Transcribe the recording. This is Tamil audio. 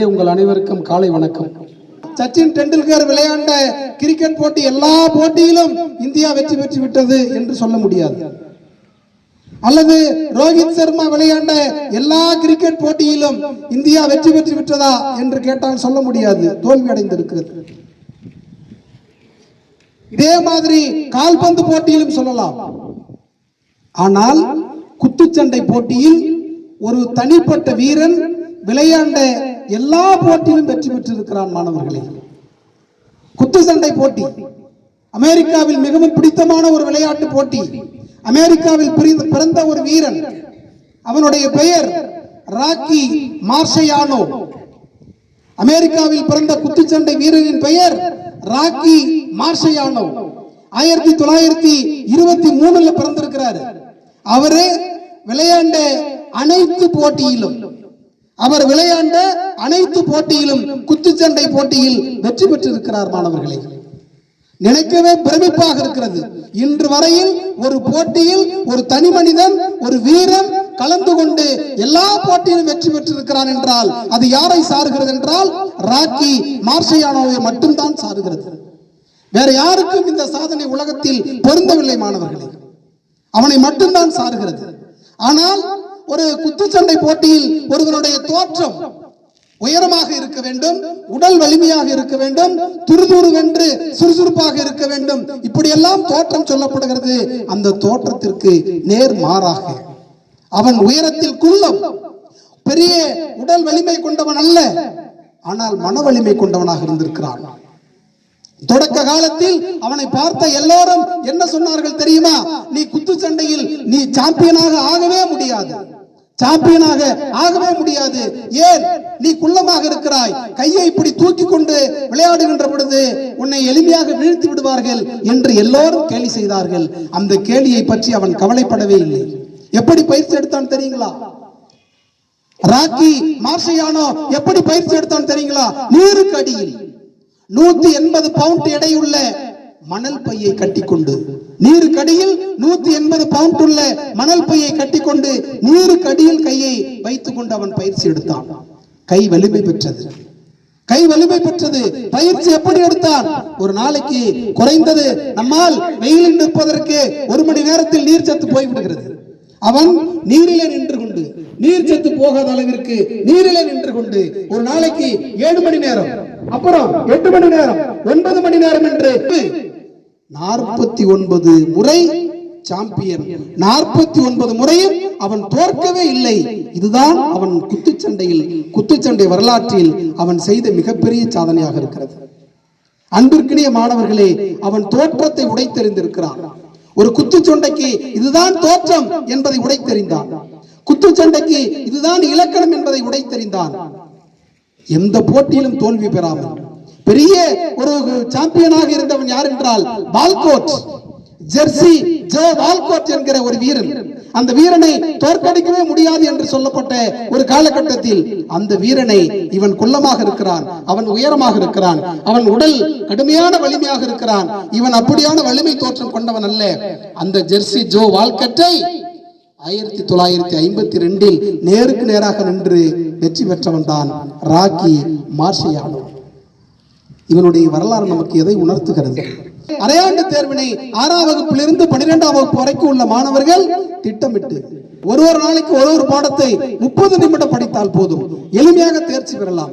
உங்கள் அனைவருக்கும் காலை வணக்கம். சச்சின் டெண்டுல்கர் விளையாண்ட கிரிக்கெட் போட்டி எல்லா போட்டியிலும் இந்தியா வெற்றி பெற்று விட்டது என்று சொல்ல முடியாது. அல்லது ரோஹித் சர்மா விளையாண்ட எல்லா கிரிக்கெட் போட்டியிலும் இந்தியா வெற்றி பெற்று விட்டதா என்று கேட்டால் சொல்ல முடியாது. தோல்வி அடைந்திருக்கிறது. இதே மாதிரி கால்பந்து போட்டியிலும் சொல்லலாம். ஆனால் குத்துச்சண்டை போட்டியில் ஒரு தனிப்பட்ட வீரன் விளையாண்ட எல்லா போட்டியிலும் வெற்றி பெற்றிருக்கிறான் மாணவர்களே. குத்து சண்டை போட்டி. அமெரிக்காவில் மிகவும் பிடித்தமான ஒரு விளையாட்டு போட்டி. அமெரிக்காவில் பிறந்த ஒரு வீரன். அவனுடைய பெயர் ராக்கி மார்ஷயானோ. அமெரிக்காவில் பிறந்த குத்துச்சண்டை வீரரின் பெயர் ராக்கி மார்ஷயானோ. ஆயிரத்தி தொள்ளாயிரத்தி இருபத்தி மூணுல பிறந்திருக்கிறாரு. அவரே விளையாண்ட அனைத்து போட்டியிலும் அவர் விளையாண்ட அனைத்து போட்டியிலும் குத்துச்சண்டை போட்டியில் வெற்றி பெற்றிருக்கிறார் மாணவர்களே. நினைக்கவே பிரமிப்பாக இருக்கிறது. இன்று வரையில் ஒரு போட்டியில் ஒரு தனி மனிதன் ஒரு வீரன் கலந்து கொண்டு எல்லா போட்டியிலும் வெற்றி பெற்றிருக்கிறான் என்றால் அது யாரை சாருகிறது என்றால் ராக்கி மார்ஷியானோவை மட்டும்தான் சாருகிறது. வேற யாருக்கும் இந்த சாதனை உலகத்தில் பொருந்தவில்லை மாணவர்களே. அவனை மட்டும்தான் சாருகிறது. ஆனால் ஒரு குத்துச்சண்டை போட்டியில் ஒருவனுடைய தோற்றம் உயரமாக இருக்க வேண்டும் உடல் வலிமையாக இருக்க வேண்டும் துருதுருவென்று சுறுசுறுப்பாக இருக்க வேண்டும். இப்படியெல்லாம் தோற்றம் சொல்லப்படுகிறது. அந்த தோற்றத்திற்கு நேர் மாறாக அவன் உயரத்தில் குள்ளம். பெரிய உடல் வலிமை கொண்டவன் அல்ல ஆனால் மன வலிமை கொண்டவனாக இருந்திருக்கிறான். தொடக்க காலத்தில் அவனை பார்த்த எல்லோரும் என்ன சொன்னார்கள் தெரியுமா? நீ குத்துச்சண்டையில் நீ சாம்பியனாக ஆகவே முடியாது. சாம்பியனாக ஆகவே முடியாது. ஏன்? நீ குள்ளமாக இருக்கிறாய். கையை இப்படி தூக்கி கொண்டு விளையாடுகின்ற பொழுது உன்னை எளிமையாக வீழ்த்தி விடுவார்கள் என்று எல்லோரும் கேலி செய்தார்கள். அந்த கேலியை பற்றி அவன் கவலைப்படவே இல்லை. எப்படி பயிற்சி எடுத்தான் தெரியுங்களா? ராக்கி மார்ஷியானோ எப்படி பயிற்சி எடுத்தான் தெரியுங்களா? நூறுக்கு அடியில். நூத்தி எண்பது பவுண்ட் எடையுள்ள மணல் பையை கட்டிக்கொண்டு. நீருக்கடியில் நூத்தி எண்பது பவுண்ட் உள்ள மணல் பையை கட்டிக்கொண்டு நீருக்கடியில் கையை வைத்துக் கொண்டு அவன் பயிற்சி எடுத்தான். கை வலிமை பெற்றது. கை வலிமை பெற்றது. பயிற்சி எப்படி எடுத்தான்? ஒரு நாளைக்கு குறைந்தது நம்மால் வெயிலில் நிற்பதற்கு ஒரு மணி நேரத்தில் நீர் சத்து போய்விடுகிறது. அவன் நீரிலே நின்று கொண்டு நீர் சத்து போகாத அளவிற்கு நீரிலே நின்று கொண்டு ஒரு நாளைக்கு ஏழு மணி நேரம் அப்புறம் எட்டு மணி நேரம் ஒன்பது மணி நேரம் என்று நாற்பத்தி ஒன்பது முறை சாம்பியன். நாற்பத்தி ஒன்பது முறையும் அவன் தோற்கவே இல்லை. இதுதான் அவன் குத்துச்சண்டையில் குத்துச்சண்டை வரலாற்றில் அவன் செய்த மிகப்பெரிய சாதனையாக இருக்கிறது. அன்பிற்கினிய மாணவர்களே அவன் தோற்றத்தை உடைத்தெறிந்திருக்கிறான். ஒரு குத்துச்சண்டைக்கு இதுதான் தோற்றம் என்பதை உடைத்தெறிந்தான். குத்துச்சண்டைக்கு இதுதான் இலக்கணம் என்பதை உடைத்தெறிந்தான். எந்த போட்டியிலும் தோல்வி பெறாமல் பெரிய ஒரு சாம்பியனாக இருந்தவன் யார் என்றால் பால்கோட் ஜெர்சி ஜோ வால்கோட் என்கிற ஒரு வீரன். அந்த வீரனை தோற்கடிக்கவே முடியாது என்று சொல்லப்பட்ட ஒரு காலகட்டத்தில் அந்த வீரனை இவன் குள்ளமாக இருக்கிறான் அவன் உயரமாக இருக்கிறான் அவன் உடல் கடுமையான வலிமையாக இருக்கிறான் இவன் அப்படியான வலிமை தோற்றம் கொண்டவன் அல்ல. அந்த ஜெர்சி ஜோ வால்கட்டை ஆயிரத்தி தொள்ளாயிரத்தி ஐம்பத்தி ரெண்டில் நேருக்கு நேராக நின்று வெற்றி பெற்றவன் தான் ராக்கி மார்ஷியானோ. இவனுடைய வரலாறு நமக்கு எதை உணர்த்துகிறது? அரையாண்டு தேர்வினை ஆறாம் வகுப்பிலிருந்து பனிரெண்டாம் வகுப்பு வரைக்கும் உள்ள மாணவர்கள் திட்டமிட்டு ஒரு ஒரு நாளைக்கு ஒரு ஒரு பாடத்தை முப்பது நிமிடம் படித்தால் போதும். எளிமையாக தேர்ச்சி பெறலாம்.